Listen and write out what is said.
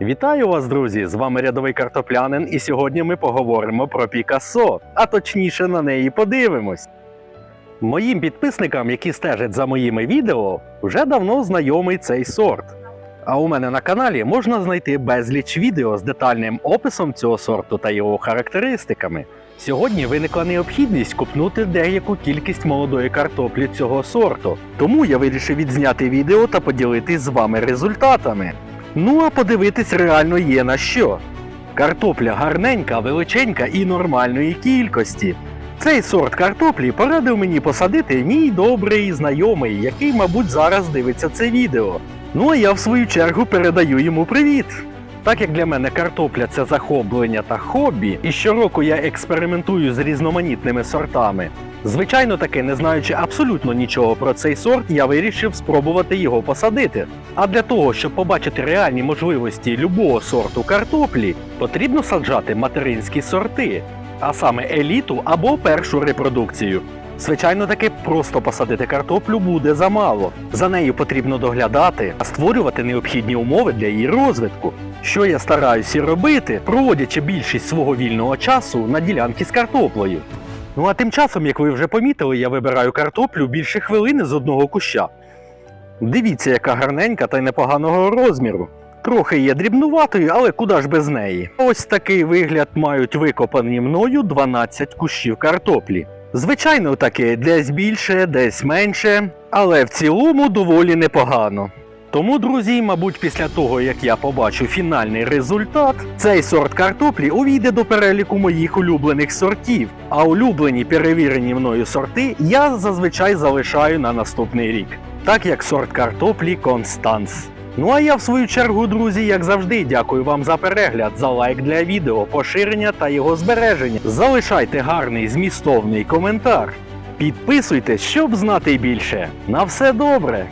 Вітаю вас, друзі! З вами рядовий картоплянин, і сьогодні ми поговоримо про Пікассо, а точніше на неї подивимось. Моїм підписникам, які стежать за моїми відео, вже давно знайомий цей сорт. А у мене на каналі можна знайти безліч відео з детальним описом цього сорту та його характеристиками. Сьогодні виникла необхідність купнути деяку кількість молодої картоплі цього сорту, тому я вирішив відзняти відео та поділитись з вами результатами. Ну а подивитись реально є на що. Картопля гарненька, величенька і нормальної кількості. Цей сорт картоплі порадив мені посадити мій добрий знайомий, який, мабуть, зараз дивиться це відео. Ну а я в свою чергу передаю йому привіт. Так як для мене картопля це захоплення та хобі, і щороку я експериментую з різноманітними сортами. Звичайно таки, не знаючи абсолютно нічого про цей сорт, я вирішив спробувати його посадити. А для того, щоб побачити реальні можливості любого сорту картоплі, потрібно саджати материнські сорти, а саме еліту або першу репродукцію. Звичайно, таки просто посадити картоплю буде замало. За нею потрібно доглядати, а створювати необхідні умови для її розвитку. Що я стараюся робити, проводячи більшість свого вільного часу на ділянки з картоплею. Ну а тим часом, як ви вже помітили, я вибираю картоплю більше хвилини з одного куща. Дивіться, яка гарненька та й непоганого розміру. Трохи є дрібнуватою, але куди ж без неї. Ось такий вигляд мають викопані мною 12 кущів картоплі. Звичайно, таки десь більше, десь менше, але в цілому доволі непогано. Тому, друзі, мабуть, після того, як я побачу фінальний результат, цей сорт картоплі увійде до переліку моїх улюблених сортів. А улюблені перевірені мною сорти я зазвичай залишаю на наступний рік, так як сорт картоплі Констанс. Ну а я в свою чергу, друзі, як завжди, дякую вам за перегляд, за лайк для відео, поширення та його збереження. Залишайте гарний змістовний коментар. Підписуйтесь, щоб знати більше. На все добре!